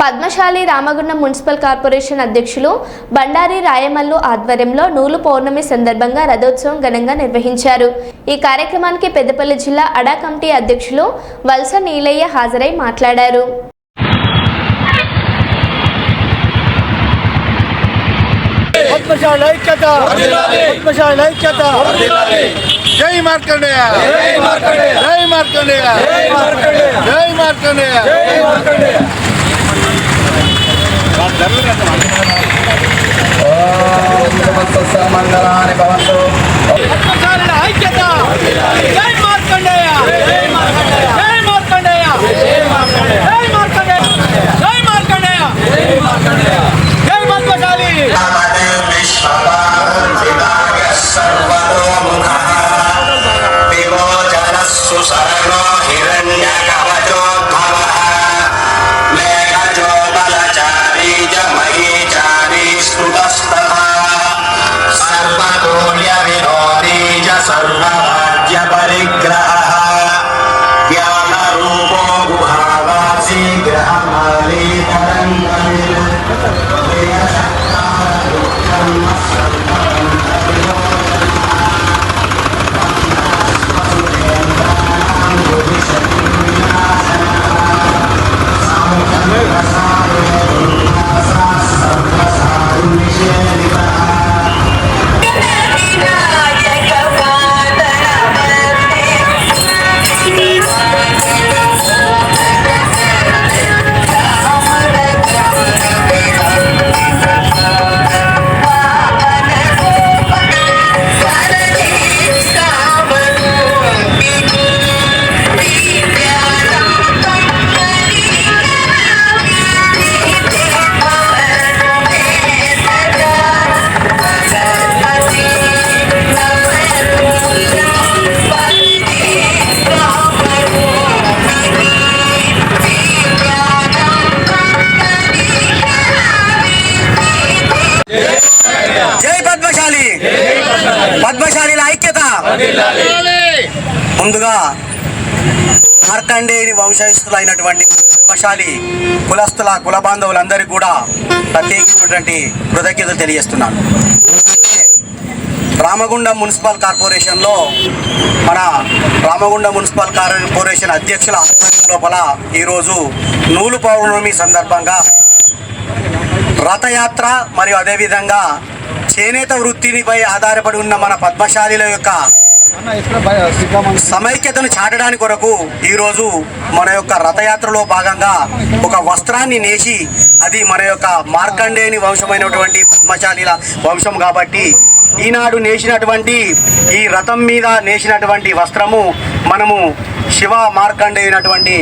Padmashali Ramagundam municipal corporation అధ్యక్షులు బండారి రాయమల్లు ఆధ్వర్యంలో నూలు పౌర్ణమి సందర్భంగా రథోత్సవం ఘనంగా నిర్వహించారు. ఈ కార్యక్రమానికి పెద్దపల్లి జిల్లా అడా కమిటీ అధ్యక్షులు వలస నీలయ్య హాజరై మాట్లాడారు. పద్మశాల ఐక్యత! పద్మశాల ఐక్యత! జై మార్కండేయ! జై మార్కండేయ! జై మార్కండేయ! జై మార్కండేయ! ఐక్యత. ముందుగా మార్కండేయుని వంశస్థులైనటువంటి పద్మశాలి కులస్తుల కుల బాంధవులందరికీ కూడా ప్రత్యేకమైనటువంటి కృతజ్ఞతలు తెలియజేస్తున్నాను. రామగుండం మున్సిపల్ కార్పొరేషన్లో మన రామగుండం మున్సిపల్ కార్పొరేషన్ అధ్యక్షుల ఆధ్వర్యం లోపల ఈరోజు నూలు పౌర్ణమి సందర్భంగా రథయాత్ర మరియు అదేవిధంగా చేనేత వృత్తినిపై ఆధారపడి ఉన్న మన పద్మశాలిల యొక్క సమైక్యతను చాటడానికి కొరకు ఈరోజు మన యొక్క రథయాత్రలో భాగంగా ఒక వస్త్రాన్ని నేసి అది మన యొక్క మార్కండేయుని వంశమైనటువంటి పద్మశాలిల వంశం కాబట్టి ఈనాడు నేసినటువంటి ఈ రథం మీద నేసినటువంటి వస్త్రము మనము శివ మార్కండేయునటువంటి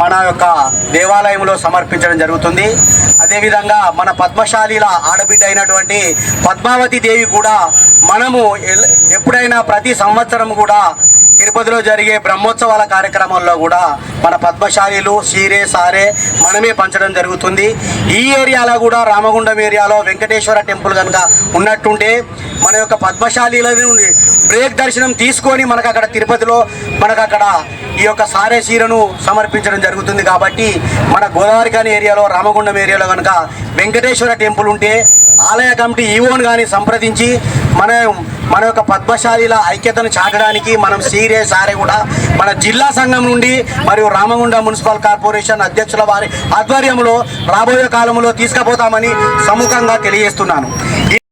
మన యొక్క దేవాలయంలో సమర్పించడం జరుగుతుంది. అదేవిధంగా మన పద్మశాలిల ఆడబిడ్డ అయినటువంటి పద్మావతి దేవి కూడా మనము ఎప్పుడైనా ప్రతి సంవత్సరం కూడా తిరుపతిలో జరిగే బ్రహ్మోత్సవాల కార్యక్రమంలో కూడా మన పద్మశాలీలు సీరే సారే మనమే పంచడం జరుగుతుంది. ఈ ఏరియాలో కూడా రామగుండం ఏరియాలో వెంకటేశ్వర టెంపుల్ కనుక ఉన్నట్టుంటే మన యొక్క పద్మశాలీల బ్రేక్ దర్శనం తీసుకొని మనకు అక్కడ తిరుపతిలో మనకు అక్కడ ఈ యొక్క సారే చీరను సమర్పించడం జరుగుతుంది కాబట్టి మన గోదావరి కాని ఏరియాలో రామగుండం ఏరియాలో కనుక వెంకటేశ్వర టెంపుల్ ఉంటే ఆలయ కమిటీ ఈవోన్ కానీ సంప్రదించి మన మన యొక్క పద్మశాలిల ఐక్యతను చాటడానికి మనం సీరే సారే కూడా మన జిల్లా సంఘం నుండి మరియు రామగుండ మున్సిపల్ కార్పొరేషన్ అధ్యక్షుల వారి ఆధ్వర్యంలో రాబోయే కాలంలో తీసుకుపోతామని సముఖంగా తెలియజేస్తున్నాను.